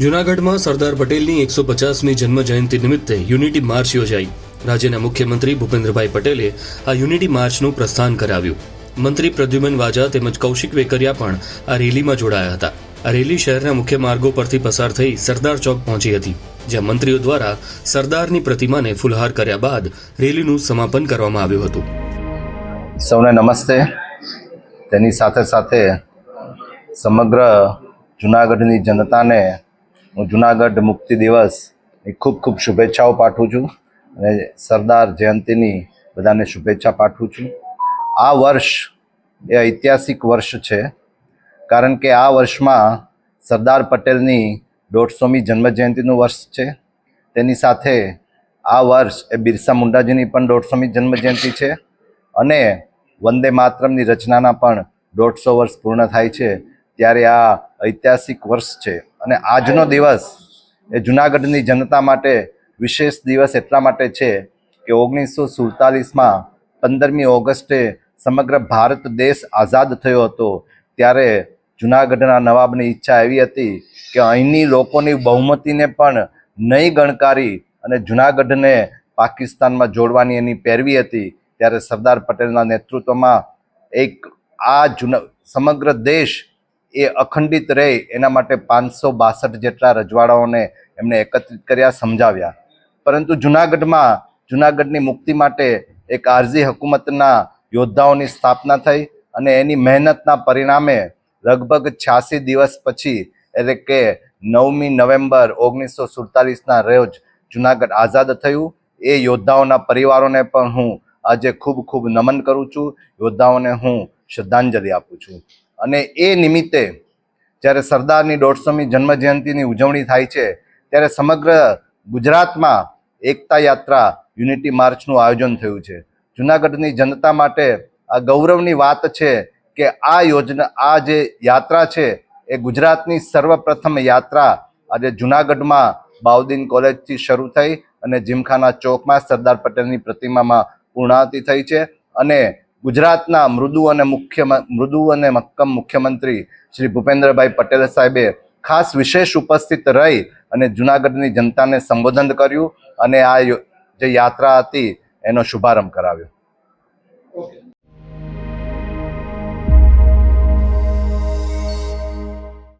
જૂનાગઢમાં સરદાર પટેલની એકસો પચાસમી જન્મ જયંતિ નિમિત્તે યુનિટી માર્ચ યોજાઈ. રાજ્યના મુખ્યમંત્રી ભૂપેન્દ્રભાઈ પટેલે આ યુનિટી માર્ચનું પ્રસ્થાન કરાવ્યું. મંત્રી પ્રદ્યુમન વાજા તેમજ કૌશિક વેકરિયા પણ આ રેલીમાં જોડાયા હતા. આ રેલી શહેરના મુખ્ય માર્ગો પરથી પસાર થઈ સરદાર ચોક પહોંચી હતી, જ્યાં મંત્રીઓ દ્વારા સરદારની પ્રતિમાને ફુલહાર કર્યા બાદ રેલીનું સમાપન કરવામાં આવ્યું હતું. સૌને નમસ્તે. તેની સાથે સાથે સમગ્ર જુનાગઢની જનતાને હું જુનાગઢ મુક્તિ દિવસની ખૂબ ખૂબ શુભેચ્છાઓ પાઠવું છું અને સરદાર જયંતિની બધાને શુભેચ્છા પાઠવું છું. આ વર્ષ એ ઐતિહાસિક વર્ષ છે, કારણ કે આ વર્ષમાં સરદાર પટેલની દોઢસોમી જન્મજયંતિનું વર્ષ છે. તેની સાથે આ વર્ષ એ બિરસા મુંડાજીની પણ દોઢસોમી જન્મજયંતિ છે અને વંદે માતરમની રચનાના પણ દોઢસો વર્ષ પૂર્ણ થાય છે. ત્યારે આ ઐતિહાસિક વર્ષ છે. અને આજનો દિવસ એ જુનાગઢની જનતા માટે વિશેષ દિવસ એટલા માટે છે કે ઓગણીસો સુડતાલીસમાં પંદરમી ઓગસ્ટે સમગ્ર ભારત દેશ આઝાદ થયો હતો. ત્યારે જુનાગઢના નવાબની ઈચ્છા એવી હતી કે અહીંની લોકોની બહુમતીને પણ નહીં ગણકારી અને જુનાગઢને પાકિસ્તાનમાં જોડવાની એની પેરવી હતી. ત્યારે સરદાર પટેલના નેતૃત્વમાં એક આ જુના, સમગ્ર દેશ એ અખંડિત રહે એના માટે પાંચસો બાસઠ જેટલા રજવાડાઓને એમણે એકત્રિત કર્યા, સમજાવ્યા. પરંતુ જુનાગઢમાં, જુનાગઢની મુક્તિ માટે એક આરઝી હકુમતના યોદ્ધાઓની સ્થાપના થઈ અને એની મહેનતના પરિણામે લગભગ છ્યાસી દિવસ પછી, એટલે કે નવમી નવેમ્બર ઓગણીસો સુડતાલીસના રોજ જુનાગઢ આઝાદ થયું. એ યોદ્ધાઓના પરિવારોને પણ હું આજે ખૂબ ખૂબ નમન કરું છું. યોદ્ધાઓને હું શ્રદ્ધાંજલિ આપું છું. અને એ નિમિત્તે જ્યારે સરદારની દોઢસોમી જન્મજયંતિની ઉજવણી થાય છે, ત્યારે સમગ્ર ગુજરાતમાં એકતા યાત્રા, યુનિટી માર્ચનું આયોજન થયું છે. જુનાગઢની જનતા માટે આ ગૌરવની વાત છે કે આ યોજના, આ જે યાત્રા છે, એ ગુજરાતની સર્વપ્રથમ યાત્રા આજે જુનાગઢમાં બાઉદીન કોલેજથી શરૂ થઈ અને જીમખાના ચોકમાં સરદાર પટેલની પ્રતિમામાં પૂર્ણાહુતિ થઈ છે. અને ગુજરાતના મૃદુ અને મુખ્ય મૃદુ અને મક્કમ મુખ્યમંત્રી શ્રી ભૂપેન્દ્રભાઈ પટેલ સાહેબે ખાસ વિશેષ ઉપસ્થિત રહી અને જુનાગઢની જનતાને સંબોધન કર્યું અને આ જે યાત્રા હતી એનો શુભારંભ કરાવ્યો.